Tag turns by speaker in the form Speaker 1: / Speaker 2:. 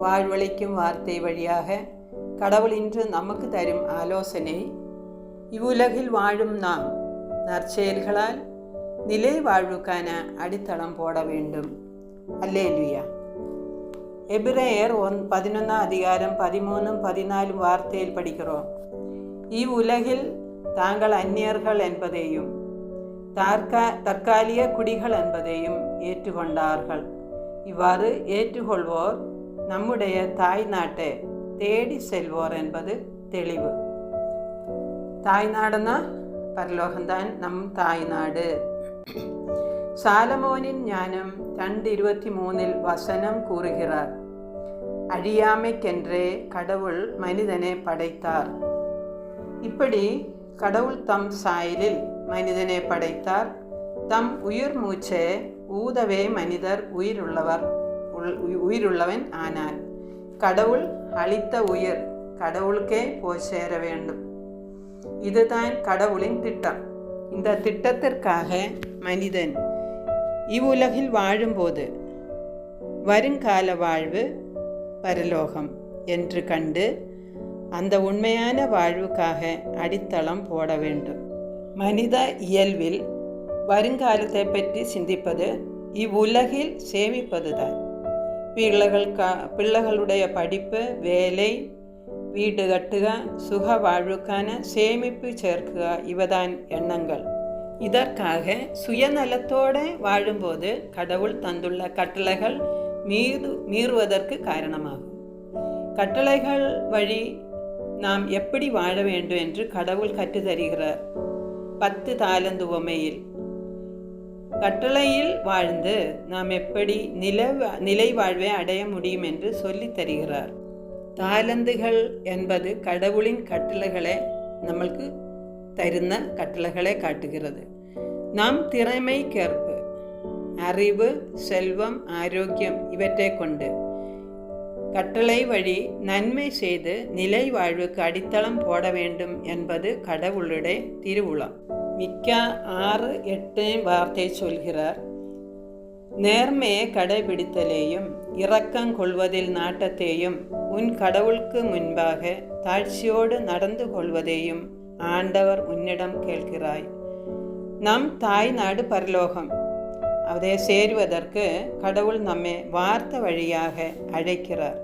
Speaker 1: வாழ்வளிக்கும் வார்த்தை வழியாக கடவுள் இன்று நமக்கு தரும் ஆலோசனை இவ்வுலகில் வாழும் நாம் நற்செயல்களால் நிலை வாழ்வுக்கான அடித்தளம் போட வேண்டும். அல்லேலுயா. எபிரேயர் ஒன் பதினொന്നാம் அதிகாரம் பதிமூணும் பதினாலும் வார்த்தையில் படிக்கிறோம். இவ்வுலகில் தாங்கள் அந்நியர்கள் என்பதையும் தற்கா தற்காலிக குடிகள் என்பதையும் ஏற்றுக்கொண்டார்கள். இவ்வாறு ஏற்றுக்கொள்வோர் நம்முடைய தாய் நாட்டை தேடி செல்வோர் என்பது தெளிவு தாய்நாடுனா പരലോകംതാൻ നം തായ്നാട് சாலமோனின் ஞானம் ரெண்டு இருபத்தி மூணில் வசனம் கூறுகிறார் அழியாமைக்கென்றே கடவுள் மனிதனை படைத்தார் இப்படி கடவுள் தம் சாயலில் மனிதனை படைத்தார் தம் உயிர் மூச்சை ஊதவே மனிதர் உயிருள்ளவர் உயிருள்ளவன் ஆனான். கடவுள் அளித்த உயிர் கடவுளுக்கே போய் சேர வேண்டும். இதுதான் கடவுளின் திட்டம். இந்த திட்டத்திற்காக மனிதன் இவ்வுலகில் வாழும்போது வருங்கால வாழ்வு பரலோகம் என்று கண்டு அந்த உண்மையான வாழ்வுக்காக அடித்தளம் போட வேண்டும். மனித இயல்பில் வருங்காலத்தை பற்றி சிந்திப்பது இவ்வுலகில் சேமிப்பதுதான். பிள்ளைகள் க பிள்ளைகளுடைய படிப்பு வேலை வீடு கட்டுக சுக வாழ்வுக்கான சேமிப்பு சேர்ക്കുക இவதான் எண்ணங்கள். இதற்காக சுயநலத்தோடு வாழும்போது கடவுள் தந்துள்ள கட்டளைகள் மீது மீறுவதற்கு காரணமாகும். கட்டளைகள் வழி நாம் எப்படி வாழ வேண்டும் என்று கடவுள் கற்றுத்தருகிறார் பத்து தாளந்து உமையில் கட்டளையில் வாழ்ந்து நாம் எப்படி நில நிலை வாழ்வை அடைய முடியும் என்று சொல்லி தருகிறார். தாய்லந்துகள் என்பது கடவுளின் கட்டளைகளை நம்மளுக்கு தருന്ന கட்டளைகளை காட்டுகிறது. நாம் திறமைக்கேற்ப அறிவு செல்வம் ஆரோக்கியம் இவற்றை கொண்டு கட்டளை வழி நன்மை செய்து நிலை வாழ்வுக்கு அடித்தளம் போட வேண்டும் என்பது கடவுளுடைய திருவுளம். மிக்க ஆறு எட்டு வார்த்தை சொல்கிறார் நேர்மையை கடைபிடித்தலேயும் இரக்கம் கொள்வதில் நாட்டத்தையும் உன் கடவுளுக்கு முன்பாக தாழ்ச்சியோடு நடந்து கொள்வதையும் ஆண்டவர் உன்னிடம் கேட்கிறாய் நம் தாய் நாடு பரலோகம் அதை சேருவதற்கு கடவுள் நம்மை வார்த்தை வழியாக அழைக்கிறார்